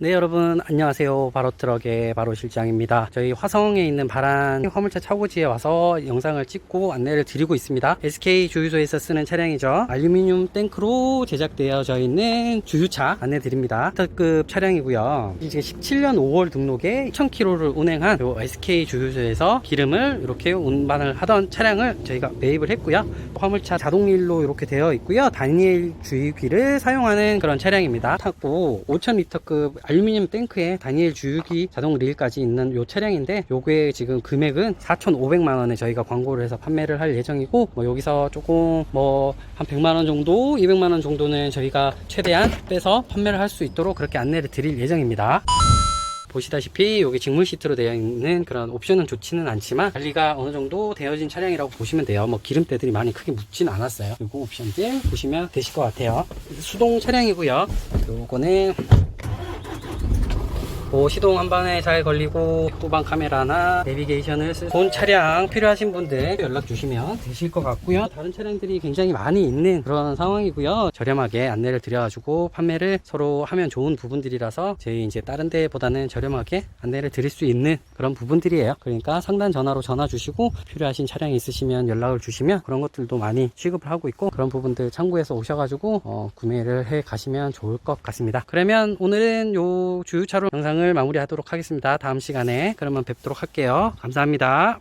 네 여러분 안녕하세요. 바로 트럭의 바로 실장입니다. 저희 화성에 있는 바란 화물차 차고지에 와서 영상을 찍고 안내를 드리고 있습니다. SK 주유소에서 쓰는 차량이죠. 알루미늄 탱크로 제작되어져 있는 주유차 안내 드립니다. 특급 차량이고요. 이제 17년 5월 등록에 1000km를 운행한 요 SK 주유소에서 기름을 이렇게 운반을 하던 차량을 저희가 매입을 했고요. 화물차 자동릴로 이렇게 되어 있고요. 다니엘 주유기를 사용하는 그런 차량입니다. 탔고 5000리터급 알루미늄 탱크에 다니엘 주유기 자동 릴까지 있는 요 차량인데 요게 지금 금액은 4,500만원에 저희가 광고를 해서 판매를 할 예정이고 뭐 여기서 조금 뭐 한 100만원 정도 200만원 정도는 저희가 최대한 빼서 판매를 할 수 있도록 그렇게 안내를 드릴 예정입니다. 보시다시피 여기 직물 시트로 되어 있는 그런 옵션은 좋지는 않지만 관리가 어느 정도 되어진 차량이라고 보시면 돼요. 뭐 기름때들이 많이 크게 묻진 않았어요. 그리고 옵션들 보시면 되실 것 같아요. 수동 차량이고요. 요거는 뭐 시동 한 번에 잘 걸리고 후방 카메라나 내비게이션을 쓴 차량 필요하신 분들 연락 주시면 되실 것 같고요. 다른 차량들이 굉장히 많이 있는 그런 상황이고요. 저렴하게 안내를 드려가지고 판매를 서로 하면 좋은 부분들이라서 저희 이제 다른 데보다는 저렴하게 안내를 드릴 수 있는 그런 부분들이에요. 그러니까 상단 전화로 전화 주시고 필요하신 차량이 있으시면 연락을 주시면 그런 것들도 많이 취급을 하고 있고 그런 부분들 참고해서 오셔가지고 어, 구매를 해 가시면 좋을 것 같습니다. 그러면 오늘은 요 주유차로 영상을 마무리하도록 하겠습니다. 다음 시간에 그러면 뵙도록 할게요. 감사합니다